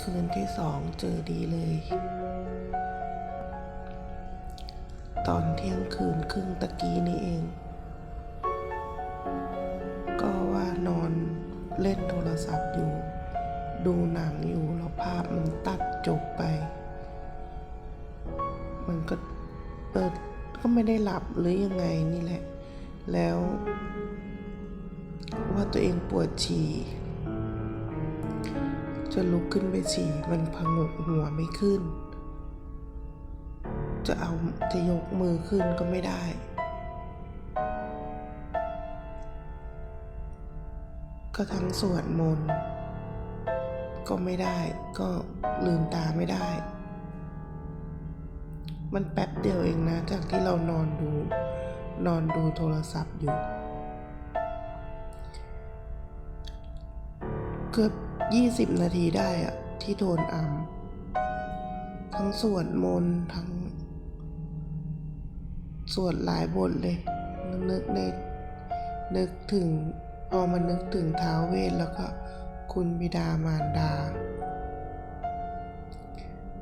คืนที่สองเจอดีเลย ตอนเที่ยงคืนครึ่งตะกี้นี่เอง ก็ว่านอนเล่นโทรศัพท์อยู่ ดูหนังอยู่แล้วภาพมันตัดจบไป มันก็เออก็ไม่ได้หลับหรือยังไงนี่แหละ แล้ว ว่าตัวเองปวดฉี่ จะลุกขึ้นไปฉี่มันพงกหัวไม่ขึ้น จะเอาจะยกมือขึ้นก็ไม่ได้ ก็ทั้งสวดมนต์ก็ไม่ได้ก็ลืมตาไม่ได้ มันแป๊บเดียวเองนะ จากที่เรานอนดูนอนดูโทรศัพท์อยู่ เกือบ ยี่สิบนาทีได้อะที่โดนอัมทั้งสวดมนต์ทั้ง สวดหลายบทเลย นึกในนึกถึงพอมานึกถึงท้าวเวทแล้วก็คุณบิดามารดา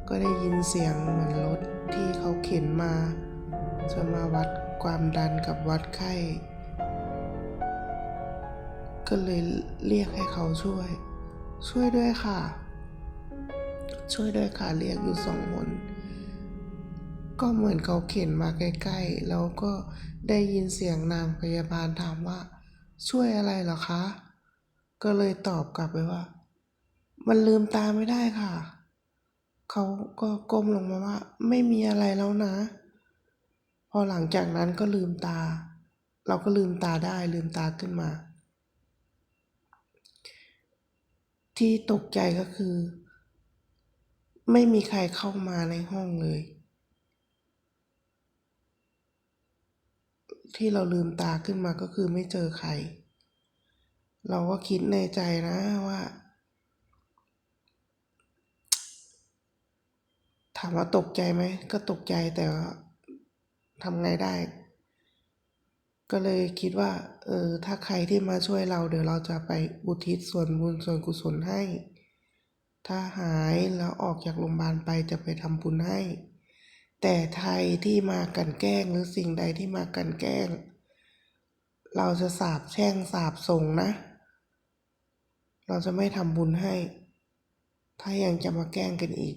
ก็ได้ยินเสียงเหมือนรถที่เขาเข็นมา จะมาวัดความดันกับวัดไข้ ก็เลยเรียกให้เขาช่วย ช่วยด้วยค่ะ ช่วยด้วยค่ะเรียกอยู่สองคนก็เหมือนเขาเข็นมาใกล้ๆ แล้วก็ได้ยินเสียงนางพยาบาลถามว่า ช่วยอะไรหรอคะ ก็เลยตอบกลับไปว่า มันลืมตาไม่ได้ค่ะ เขาก็ก้มลงมาว่า ไม่มีอะไรแล้วนะ พอหลังจากนั้นก็ลืมตา เราก็ลืมตาได้ลืมตาขึ้นมา ที่ตกใจก็คือ ไม่มีใครเข้ามาในห้องเลย ที่เราลืมตาขึ้นมาก็คือไม่เจอใคร เราก็คิดในใจนะว่าถามว่าตกใจไหมก็ตกใจแต่ทำไงได้ ก็เลยคิดว่า เออ ถ้าใครที่มาช่วยเรา เดี๋ยวเราจะไปอุทิศส่วนบุญส่วนกุศลให้ ถ้าหายแล้วออกจากโรงพยาบาลไปจะไปทำบุญให้ แต่ไทยที่มากันแกล้งหรือสิ่งใดที่มากันแกล้ง เราจะสาบแช่งสาบส่งนะ เราจะไม่ทำบุญให้ ถ้ายังจะมาแกล้งกันอีก